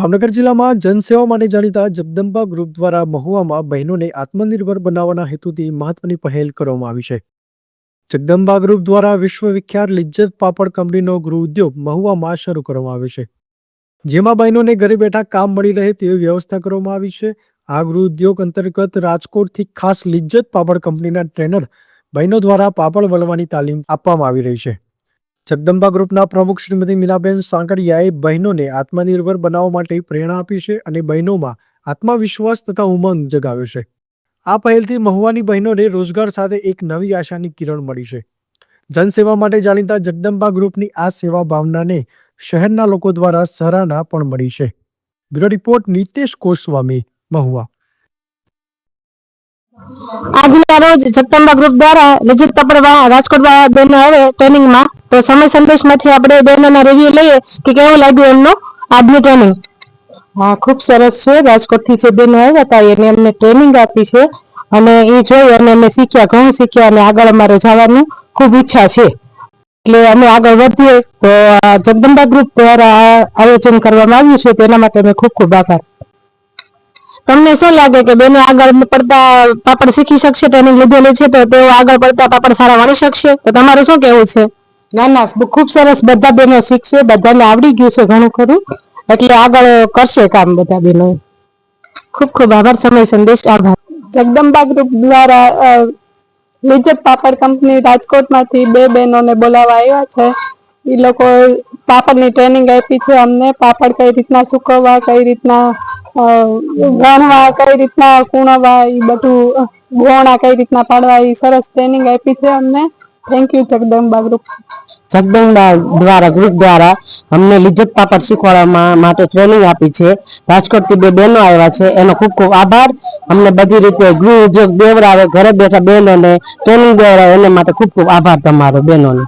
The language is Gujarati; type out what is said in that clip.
ભાવનગર જિલ્લામાં જનસેવા માટે જાણીતા જગદંબા ગ્રુપ દ્વારા મહુવામાં બહેનોને આત્મનિર્ભર બનાવવાના હેતુથી મહત્વની પહેલ કરવામાં આવી છે. જગદંબા ગ્રુપ દ્વારા વિશ્વવિખ્યાત લિજ્જત પાપડ કંપનીનો ગૃહ ઉદ્યોગ મહુવામાં શરૂ કરવામાં આવ્યો છે. જેમાં બહેનોને ઘરે બેઠા કામ મળી રહે તેવી વ્યવસ્થા કરવામાં આવી છે. આ ગૃહ ઉદ્યોગ અંતર્ગત રાજકોટથી ખાસ લિજ્જત પાપડ કંપનીના ટ્રેનર બહેનો દ્વારા પાપડ વળવાની તાલીમ આપવામાં આવી રહી છે. જગદંબા ગ્રુપના પ્રમુખ શ્રીમતી મીનાબેન સાંકળિયાએ બહેનોને આત્મનિર્ભર બનાવવા માટે પ્રેરણા આપી છે અને બહેનોમાં આત્મવિશ્વાસ તથા ઉમંગ જગાવ્યો છે. આ પહેલથી મહુવાની બહેનોને રોજગાર સાથે એક નવી આશાની કિરણ મળી છે. જનસેવા માટે જાણીતા જગદંબા ગ્રુપની આ સેવા ભાવનાને શહેરના લોકો દ્વારા સરાહના પણ મળી છે. Bureau report Nitesh Goswami, Mahuva. આજના રોજ જગદંબા ગ્રુપ દ્વારા નજીક કપડવા રાજકોટ બેનો આવે ટ્રેનિંગમાં. તો સમય સંદેશમાંથી આપણે બહેનોના રિવ્યુ લઈએ કે કેવું લાગ્યું એમનું આજનું ટ્રેનિંગ હા, ખૂબ સરસ છે. રાજકોટથી જે બેનો આવ્યા હતા, એને અમને ટ્રેનિંગ આપી છે. અને એ જોઈ અને અમે શીખ્યા, ઘણું શીખ્યા અને આગળ અમારે જવાનું ખૂબ ઈચ્છા છે. એટલે અમે આગળ વધીએ. તો જગદંબા ગ્રુપ દ્વારા આયોજન કરવામાં આવ્યું છે. તેના માટે અમે ખૂબ ખૂબ આભાર. તમને શું લાગે કે બેનો આગળ પડતા પાપડ શીખી શકશે ટ્રેનિંગ લીધેલી છે તો તેઓ આગળ પડતા પાપડ સારા વણી શકશે? તો તમારું શું કેવું છે? ના ના ખૂબ સરસ બધા બેનો શીખશે બધાને આવડી ગયું છે ઘણું ખરું એટલે આગળ કરશે કામ બધા બેનો. ખૂબ ખૂબ આભાર સમય સંદેશ આભાર. જગદંબા ગ્રુપ દ્વારા લિજ્જત પાપડ કંપની રાજકોટમાંથી બે બહેનોને બોલાવવા આવ્યા છે. એ લોકો પાપડની ટ્રેનિંગ આપી છે અમને પાપડ કઈ રીતના સુકવવા કઈ રીતના અ, વણવા કઈ રીતના કુણવા એ બધું ગોણા કઈ રીતના પાડવા એ સરસ ટ્રેનિંગ આપી છે અમને. Thank you Jagdamba group Jagdamba દ્વારા ગ્રુપ દ્વારા અમને લિજ્જત પાપડ શીખવાડવા માટે ટ્રેનિંગ આપી છે. રાજકોટથી બે બહેનો આવ્યા છે. એનો ખૂબ ખૂબ આભાર. અમને બધી રીતે ગૃહ ઉદ્યોગ દેવડાવે ઘરે બેઠા બહેનોને ટ્રેનિંગ દેવડાવે એના માટે ખૂબ ખૂબ આભાર તમારો બહેનોને.